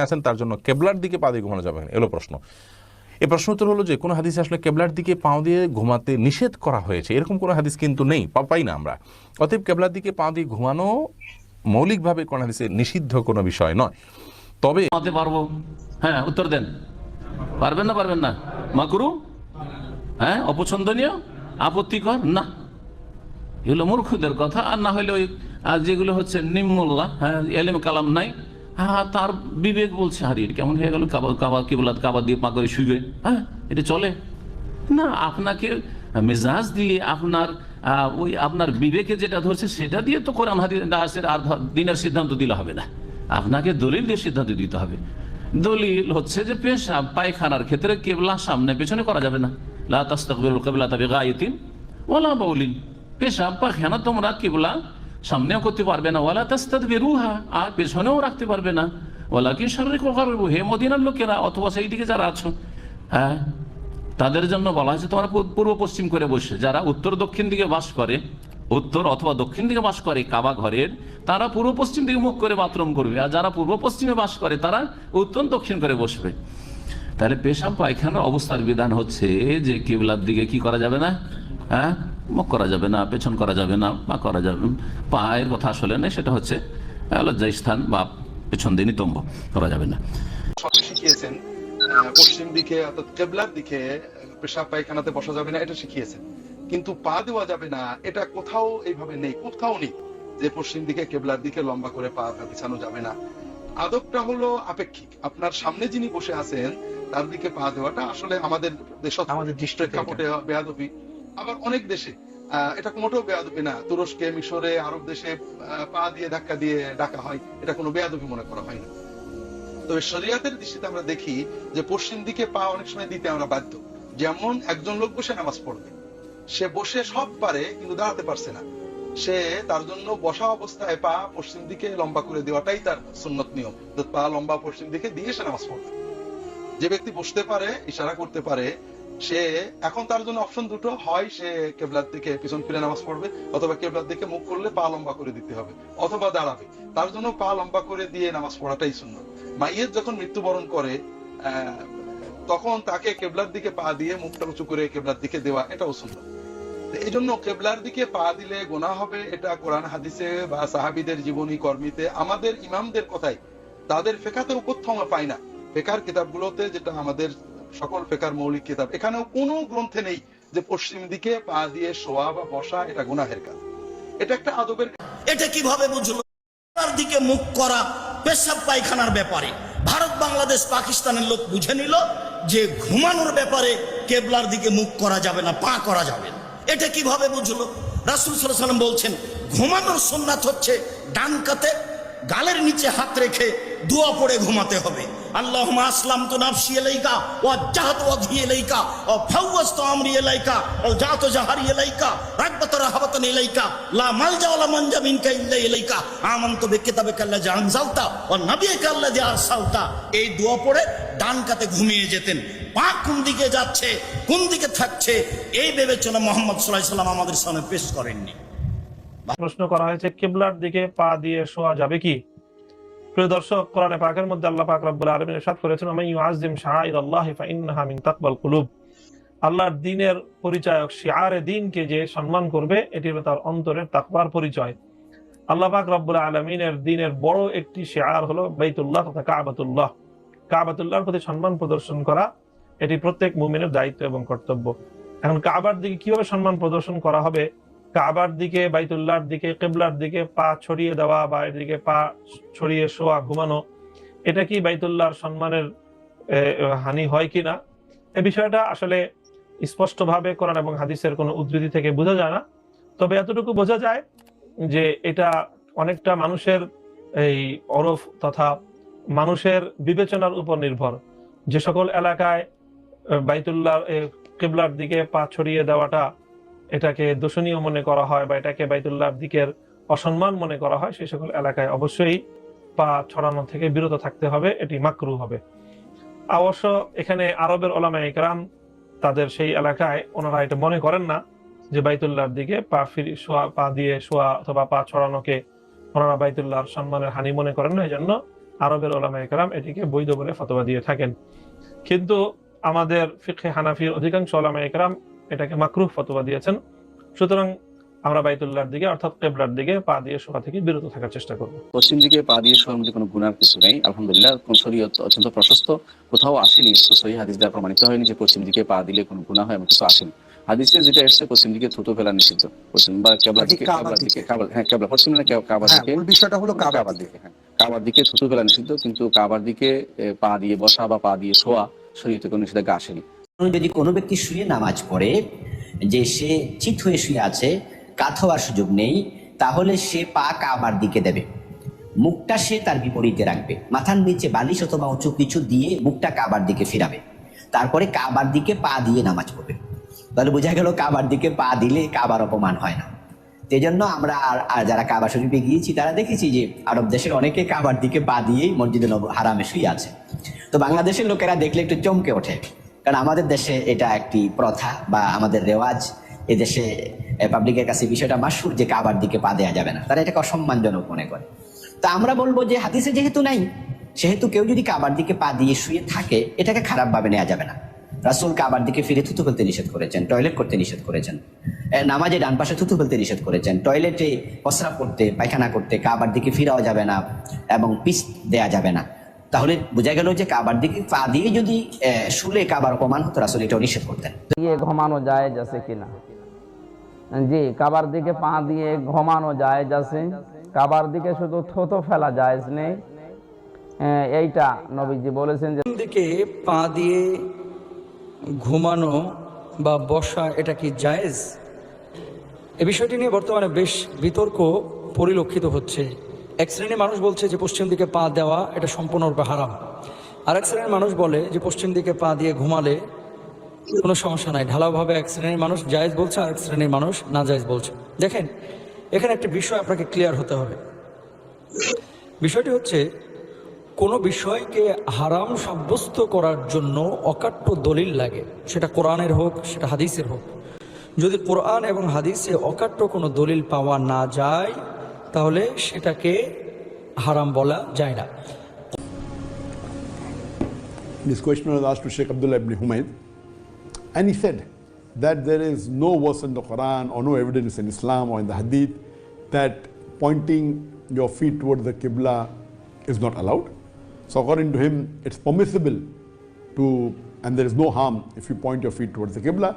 আছেন, তার জন্য কেবলার দিকে পা দিয়ে ঘুমানো যাবে না। এলো প্রশ্ন। এই প্রশ্ন উত্তর হলো যে, কোনো হাদিসে আসলে কেবলার দিকে পাও দিয়ে ঘুমাতে নিষেধ করা হয়েছে? এরকম কোনো হাদিস কিন্তু নেই পাই না আমরা। অতএব কেবলার দিকে পা দিয়ে ঘুমানো মৌলিকভাবে কোন হাদিসে নিষিদ্ধ কোনো বিষয় নয়। তবে পারব। হ্যাঁ উত্তর দেন। পারবেন না পারবেন না? মাকরু? হ্যাঁ অপছন্দনীয়? আপত্তিকর? না। এগুলো মূর্খদের কথা, আর না হলে ওই যেগুলো হচ্ছে নিম্মুল্লাহ হ্যাঁ এলেম কালাম নাই। হ্যাঁ তার বিবেক বলছে হারিয়ে। কেমন হয়ে গেল? কাবা কাবা, কিবলাত কাবা দিয়ে পা করে শুইবে। হ্যাঁ এটা চলে। না, আপনাকে মেজাজ দিয়ে আপনার ওই আপনার বিবেকে যেটা ধরছে, সেটা দিয়ে তো কোরআন হাদিসের আর দিনের সিদ্ধান্ত দিলে হবে না। আপনাকে দলিল দিয়ে সিদ্ধান্ত দিতে হবে। দলিল হচ্ছে যে পেশাব পায়খানার ক্ষেত্রে কেবলা সামনে পেছনে করা যাবে না। লা তাস্তাকবিরুল কিবলা তাবে গায়তিন ওলা বাউলিন। পেশাব পায়খানা, তোমরা কিবলা সামনেও করতে পারবে না ওলা ওয়ালা তাস্তাদবিরুহা, আর পেছনেও রাখতে পারবে না। ওলা কি শারীরিক হে মদিনার লোকেরা, অথবা সেই দিকে যারা আছো হ্যাঁ তাদের জন্য বলা হয়েছে, তোমরা পূর্ব পশ্চিম করে বসে, যারা উত্তর দক্ষিণ দিকে বাস করে, উত্তর অথবা দক্ষিণ দিকে বাস করে কাবা ঘরের, তারা পূর্ব পশ্চিম দিকে মুখ করে বাথরুম করবে, আর যারা পূর্ব পশ্চিমে বাস করে, তারা উত্তর দক্ষিণ করে বসবে। তাহলে পেশাব পায়খানার অবস্থার বিধান হচ্ছে যে কেবলার দিকে কি করা যাবে না? হ্যাঁ মুখ করা যাবে না পেছন করা যাবে না পা করা যাবে পায়ের কথা আসলে নেই সেটা হচ্ছে আহ, স্থান বা পেছন দিয়ে নিতম্ব করা যাবে না। শিখিয়েছেন পশ্চিম দিকে অর্থাৎ কেবলার দিকে পেশাব পায়খানাতে বসা যাবে না এটা শিখিয়েছেন। কিন্তু পা দেওয়া যাবে না এটা কোথাও এইভাবে নেই কোথাও নেই যে পশ্চিম দিকে কেবলার দিকে লম্বা করে পা বিছানো যাবে না। আদবটা হলো আপেক্ষিক। আপনার সামনে যিনি বসে আছেন তার দিকে পা দেওয়াটা আসলে আমাদের দেশ আমাদের দৃষ্টিতে প্রেক্ষাপটে বেয়াদবি। আবার অনেক দেশে এটা মোটেও বেয়াদবি না। তুরস্কে, মিশরে, আরব দেশে পা দিয়ে ধাক্কা দিয়ে ডাকা হয়, এটা কোনো বেয়াদবি মনে করা হয় না। তবে শরিয়াতের দৃষ্টিতে আমরা দেখি যে পশ্চিম দিকে পা অনেক সময় দিতে আমরা বাধ্য। যেমন একজন লোক বসে নামাজ পড়বে। সে বসে সব পারে, কিন্তু দাঁড়াতে পারছে না। সে তার জন্য বসা অবস্থায় পা পশ্চিম দিকে লম্বা করে দেওয়াটাই তার সুন্নত নিয়ম। পা লম্বা পশ্চিম দিকে দিয়ে সে নামাজ পড়বে। যে ব্যক্তি বসতে পারে, ইশারা করতে পারে সে এখন তার জন্য অপশন দুটো, হয় সে কেবলার দিকে পিছন ফিরে নামাজ পড়বে, অথবা কেবলার দিকে মুখ করলে পা লম্বা করে দিতে হবে, অথবা দাঁড়াবে। তার জন্য পা লম্বা করে দিয়ে নামাজ পড়াটাই সুন্নত। মাইয়ের যখন মৃত্যুবরণ করে তখন তাকে কেবলার দিকে পা দিয়ে মুখটা উঁচু করে কেবলার দিকে দেওয়া, এটাও তো এই জন্য কেবলার দিকে পা দিলে গোনা হবে, এটা কোরআন, হাদিসে বা সাহাবিদের জীবনী, কর্মীতে। আমাদের ইমামদের কথাই, তাদের কোথাও আমরা পাই না। ফেকার কিতাবগুলোতে যেটা আমাদের সকল ফেকার মৌলিক কিতাব। এখানেও কোনো গ্রন্থে নেই যে পশ্চিম দিকে পা দিয়ে শোয়া বা বসা এটা গুনাহের কাজ। এটা একটা আদবের এটা কীভাবে বুঝলো? দিকে মুখ করা পেশাব পায়খানার ব্যাপারে। ভারত, বাংলাদেশ, পাকিস্তানের লোক বুঝে নিল যে ঘুমানোর ব্যাপারে কেবলার দিকে মুখ করা যাবে না, পা করা যাবে না। এটা কীভাবে বুঝলো? রাসুল সাল্লাম বলছেন, ঘুমানোর সোমনাথ হচ্ছে ডান কাতে, গালের নিচে হাত রেখে দোয়া পড়ে ঘুমাতে হবে। আল্লাহ আসলাম তো নাফসি এলাইকা ও জাহাত ওয়াজহি এলাইকা ও ফাওয়াজতু আমরি এলাইকা ও জাহাত জাহারি এলাইকা রাগবাত রাহাবাতান এলাইকা লা মালজা ওয়ালা মানজা মিনকা ইল্লা এলাইকা আমানতু বিকিতাবিকা আল্লাযী আনজালতা, ওয়া নাবিয়িকা আল্লাযী আরসালতা। এই দোয়া পড়ে ডান কাতে ঘুমিয়ে যেতেন। পা কোন দিকে যাচ্ছে, কোন দিকে থাকছে, এই বিবেচনা মোহাম্মদ আলাইহি সাল্লাম আমাদের সামনে পেশ করেননি। প্রশ্ন করা হয়েছে, কিবলার দিকে পা দিয়ে শোয়া যাবে কি? প্রিয় দর্শক, কোরআনে পাকের মধ্যে আল্লাহ পাক রব্বুল আলামিন ইরশাদ করেছেন আমি ইউআযিম শাআইরাল্লাহ ফাইন্নাহা মিন তাকওয়াল কুলুব। আল্লাহর দ্বীনের পরিচয়ক শিআরে দ্বীনকে যে সম্মান করবে, এটি হলো তার অন্তরের তাকওয়ার পরিচয়। আল্লাহ পাক রব্বুল আলামিনের দ্বীনের বড় একটি শিআর হলো বাইতুল্লাহ তথা কাবাতুল্লাহ। কাবাতুল্লাহর প্রতি সম্মান প্রদর্শন করা, এটি প্রত্যেক মুমিনের দায়িত্ব এবং কর্তব্য। এখন কাবার দিকে কীভাবে সম্মান প্রদর্শন করা হবে কাবার দিকে, বাইতুল্লাহর দিকে, কেবলার দিকে পা ছড়িয়ে দেওয়া বা এদিকে পা ছড়িয়ে শোয়া, ঘুমানো, এটা কি বাইতুল্লাহর সম্মানের হানি হয় কিনা এ বিষয়টা আসলে স্পষ্টভাবে কোরআন এবং হাদিসের কোনো উদ্ধৃতি থেকে বোঝা যায় না। তবে এতটুকু বোঝা যায় যে এটা অনেকটা মানুষের এই অরফ তথা মানুষের বিবেচনার উপর নির্ভর। যে সকল এলাকায় বাইতুল্লাহ কেবলার দিকে পা ছড়িয়ে দেওয়াটা এটাকে দোষণীয় মনে করা হয় বা এটাকে বাইতুল্লাহর দিকের অসম্মান মনে করা হয় সেই সকল এলাকায় অবশ্যই পা ছড়ানো থেকে বিরত থাকতে হবে, এটি মাকরু হবে। অবশ্য এখানে আরবের ওলামা ইকরাম তাদের সেই এলাকায় ওনারা এটা মনে করেন না যে বাইতুল্লাহর দিকে পা ফিরি, শোয়া, পা দিয়ে শোয়া অথবা পা ছড়ানোকে ওনারা বাইতুল্লাহর সম্মানের হানি মনে করেন না এই জন্য আরবের ওলামা একরাম এটিকে বৈধ বলে ফতোয়া দিয়ে থাকেন। কিন্তু আমাদের ফিকহে হানাফির অধিকাংশ ওলামা একরাম এটাকে মাকরুহ ফতোয়া দিয়েছেন। সুতরাং আমরা বাইতুল্লাহর দিকে অর্থাৎ কেবলার দিকে পা দিয়ে শোয়া থেকে বিরত থাকার চেষ্টা করব। পশ্চিম দিকে পা দিয়ে শোয়ার মধ্যে কোনো গুনার কিছু নেই। আলহামদুলিল্লাহ কোন শরীয়ত অত্যন্ত প্রশস্ত কোথাও আসেনি। সহি হাদিস দ্বারা প্রমাণিত হয়নি যে পশ্চিম দিকে পা দিলে কোনো গুণা হয় এমন কিছু আসেনি। হাদিসে যেটা এসছে পশ্চিম দিকে থুতু ফেলা নিষিদ্ধ। পশ্চিম বা কেবলার নাকি দিকে কাবার দিকে? কাবার হ্যাঁ কেবলা পশ্চিম না কে- কাবার হ্যাঁ দিকে। বিষয়টা হলো কাবার কাবার দিকে। হ্যাঁ। কাবার দিকে থুতু ফেলা নিষিদ্ধ কিন্তু কাবার দিকে পা দিয়ে বসা বা পা দিয়ে শোয়া শরীয়তে কোনো নিষেধাজ্ঞা আসেনি। যদি কোনো ব্যক্তি শুয়ে নামাজ পড়ে, যে সে চিত হয়ে শুয়ে আছে, কাত হওয়ার সুযোগ নেই, তাহলে সে পা কাবার দিকে দেবে। মুখটা সে তার বিপরীতে রাখবে। মাথার নিচে বালিশ অথবা উঁচু কিছু দিয়ে মুখটা কাবার দিকে ফিরাবে। তারপরে কাবার দিকে পা দিয়ে নামাজ পড়বে। তাহলে বোঝা গেল কাবার দিকে পা দিলে কাবার অপমান হয় না। জন্য আমরা আর যারা কাবা শরীফে গিয়েছি, তারা দেখেছি যে আরব দেশের অনেকে কাবার দিকে পা দিয়েই মসজিদে হারামে শুয়ে আছে। তো বাংলাদেশের লোকেরা দেখলে একটু চমকে ওঠে। কারণ আমাদের দেশে এটা একটি প্রথা বা আমাদের রেওয়াজ। এ দেশে পাবলিকের কাছে বিষয়টা মাসুর যে কাবার দিকে পা দেওয়া যাবে না। তারা এটাকে অসম্মানজনক মনে করে। তা আমরা বলব যে হাদিসে যেহেতু নাই, সেহেতু কেউ যদি কাবার দিকে পা দিয়ে শুয়ে থাকে, এটাকে খারাপভাবে নেওয়া যাবে না। রাসুল কাবার দিকে ফিরে থুতু ফেলতে নিষেধ করেছেন, টয়লেট করতে নিষেধ করেছেন নামাজে ডান পাশে থুতু ফেলতে নিষেধ করেছেন, টয়লেটে প্রস্রাব করতে, পায়খানা করতে কাবার দিকে ফিরাও যাবে না এবং পিস দেয়া যাবে না। তাহলে বোঝা গেল যে কাবার দিকে পা দিয়ে যদি শুলে কাবার অপমান হতো রাসুল এটাও নিষেধ করতেন। দিয়ে ঘুমানো যায় যাচ্ছে কিনা? জি কাবার দিকে পা দিয়ে ঘুমানো যায় যাচ্ছে। কাবার দিকে শুধু থতো ফেলা যায় নেই এইটা নবীজি বলেছেন যে দিকে পা দিয়ে ঘুমানো বা বসা এটা কি জায়েজ? এ বিষয়টি নিয়ে বর্তমানে বেশ বিতর্ক পরিলক্ষিত হচ্ছে। এক শ্রেণির মানুষ বলছে যে পশ্চিম দিকে পা দেওয়া এটা সম্পূর্ণরূপে হারাম। আর এক শ্রেণির মানুষ বলে যে পশ্চিম দিকে পা দিয়ে ঘুমালে কোনো সমস্যা নাই। ঢালাওভাবে এক শ্রেণির মানুষ জায়েজ বলছে আর এক শ্রেণির মানুষ না জায়েজ বলছে। দেখেন, এখানে একটা বিষয় আপনাকে ক্লিয়ার হতে হবে। বিষয়টি হচ্ছে, কোনো বিষয়কে হারাম সাব্যস্ত করার জন্য অকাট্য দলিল লাগে। সেটা কোরআনের হোক, সেটা হাদিসের হোক। যদি কোরআন এবং হাদিসে অকাট্য কোনো দলিল পাওয়া না যায় তাহলে সেটাকে হারাম বলা যায় না This question was asked to Sheikh Abdullah ibn Humayd, and he said that there is no verse in the Quran or no evidence in Islam or in the Hadith that pointing your feet towards the Qibla is not allowed. So, according to him, it's permissible to, and there is no harm if you point your feet towards the Qibla.